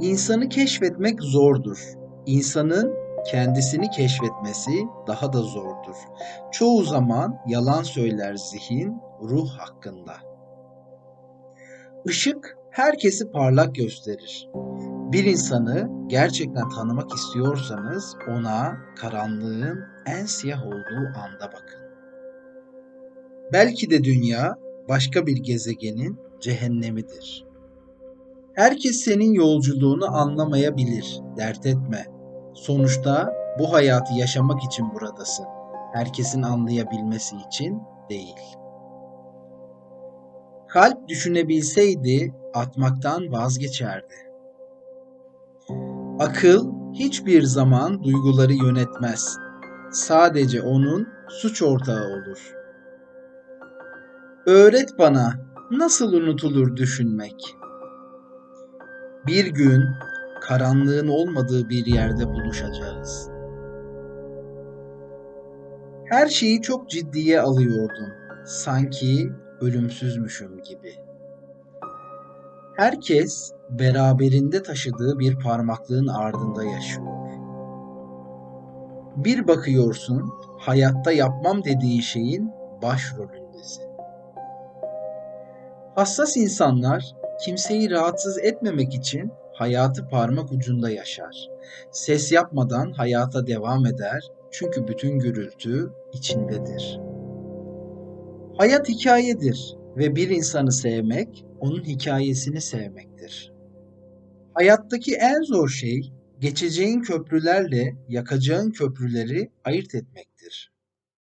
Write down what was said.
İnsanı keşfetmek zordur. İnsanın kendisini keşfetmesi daha da zordur. Çoğu zaman yalan söyler zihin ruh hakkında. Işık herkesi parlak gösterir. Bir insanı gerçekten tanımak istiyorsanız ona karanlığın en siyah olduğu anda bakın. Belki de dünya başka bir gezegenin cehennemidir. Herkes senin yolculuğunu anlamayabilir. Dert etme. Sonuçta bu hayatı yaşamak için buradasın. Herkesin anlayabilmesi için değil. Kalp düşünebilseydi atmaktan vazgeçerdi. Akıl hiçbir zaman duyguları yönetmez. Sadece onun suç ortağı olur. Öğret bana nasıl unutulur düşünmek. Bir gün karanlığın olmadığı bir yerde buluşacağız. Her şeyi çok ciddiye alıyordum. Sanki ölümsüzmüşüm gibi. Herkes beraberinde taşıdığı bir parmaklığın ardında yaşıyor. Bir bakıyorsun hayatta yapmam dediği şeyin başrolündesin. Hassas insanlar kimseyi rahatsız etmemek için hayatı parmak ucunda yaşar. Ses yapmadan hayata devam eder çünkü bütün gürültü içindedir. Hayat hikayedir ve bir insanı sevmek onun hikayesini sevmektir. Hayattaki en zor şey geçeceğin köprülerle yakacağın köprüleri ayırt etmektir.